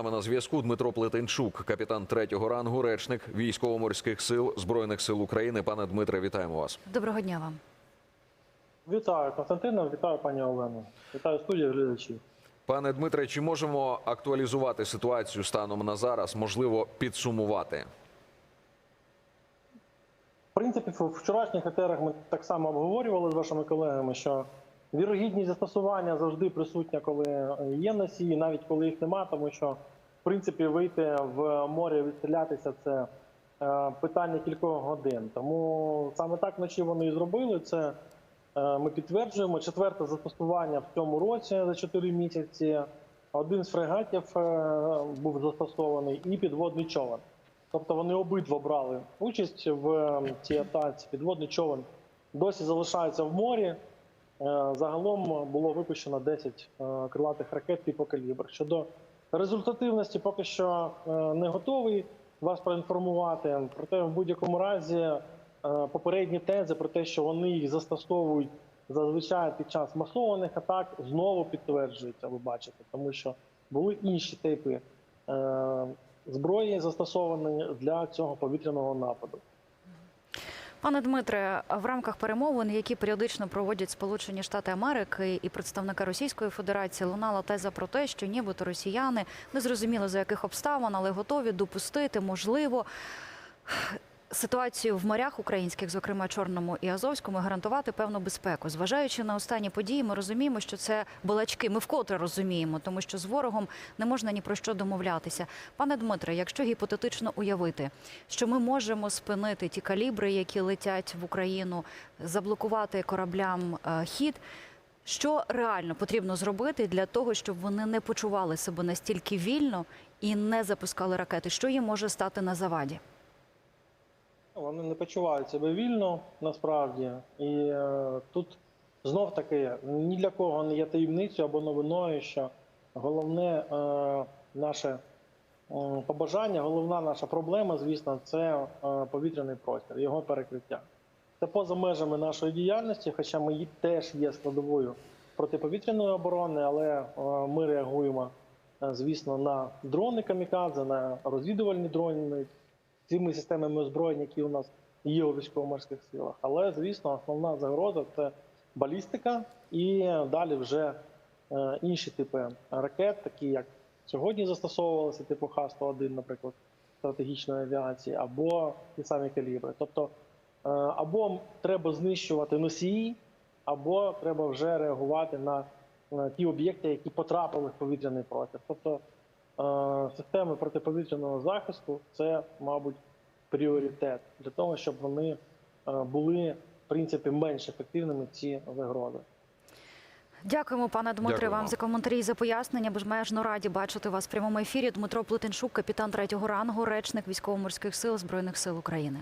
Саме на зв'язку Дмитро Плетенчук, капітан третього рангу, речник військово-морських сил збройних сил України. Пане Дмитре, вітаємо вас. Доброго дня вам. Вітаю Константина, вітаю пані Олену. Вітаю студію глядачів. Пане Дмитре, чи можемо актуалізувати ситуацію станом на зараз? Можливо, підсумувати? В принципі, в вчорашніх етерах ми так само обговорювали з вашими колегами, що вірогідність застосування завжди присутня, коли є носії, навіть коли їх нема, тому що в принципі вийти в море відстрілятися це е, питання кількох годин. Тому саме так вночі вони і зробили. Це е, ми підтверджуємо. Четверте застосування в цьому році за 4 місяці. Один з фрегатів е, був застосований і підводний човен. Тобто вони обидва брали участь в е, цій атаці. Підводний човен досі залишається в морі. Е, Загалом було випущено 10 е, крилатих ракет типу калібр. Щодо результативності, поки що е, не готовий вас проінформувати. Проте, в будь-якому разі, попередні тези про те, що вони їх застосовують зазвичай під час масованих атак, знову підтверджуються. Ви бачите, тому що були інші типи зброї застосовані для цього повітряного нападу. Пане Дмитре, в рамках перемовин, які періодично проводять Сполучені Штати Америки і представника Російської Федерації, лунала теза про те, що нібито росіяни не зрозуміло за яких обставин, але готові допустити можливо. Ситуацію в морях українських, зокрема Чорному і Азовському, гарантувати певну безпеку. Зважаючи на останні події, ми розуміємо, що це балачки. Ми вкотре розуміємо, тому що з ворогом не можна ні про що домовлятися. Пане Дмитре, якщо гіпотетично уявити, що ми можемо спинити ті калібри, які летять в Україну, заблокувати кораблям е, хід. Що реально потрібно зробити для того, щоб вони не почували себе настільки вільно і не запускали ракети? Що їм може стати на заваді? Вони не почувають себе вільно насправді, і е, тут знов таки ні для кого не є таємницею або новиною, що головне е, наше е, побажання, головна наша проблема, звісно, це е, повітряний простір, його перекриття. Це поза межами нашої діяльності, хоча ми теж є складовою протиповітряної оборони, але е, ми реагуємо, е, звісно, на дрони камікадзе, на розвідувальні дрони, цими системами озброєння, які у нас є у військово-морських силах. Але, звісно, основна загроза це балістика, і далі вже е, інші типи ракет, такі як сьогодні застосовувалися, типу Х-101, наприклад, стратегічної авіації, або ті самі калібри. Тобто, е, або треба знищувати носії, або треба вже реагувати на, ті об'єкти, які потрапили в повітряний простір. Тобто системи протиповітряного захисту це, мабуть, пріоритет для того, щоб вони е, були в принципі менш ефективними ці загрози. Дякуємо, пане Дмитре, Дякую вам за коментарі і за пояснення. Безмежно раді бачити вас в прямому ефірі. Дмитро Плетенчук, капітан третього рангу, речник військово-морських сил збройних сил України.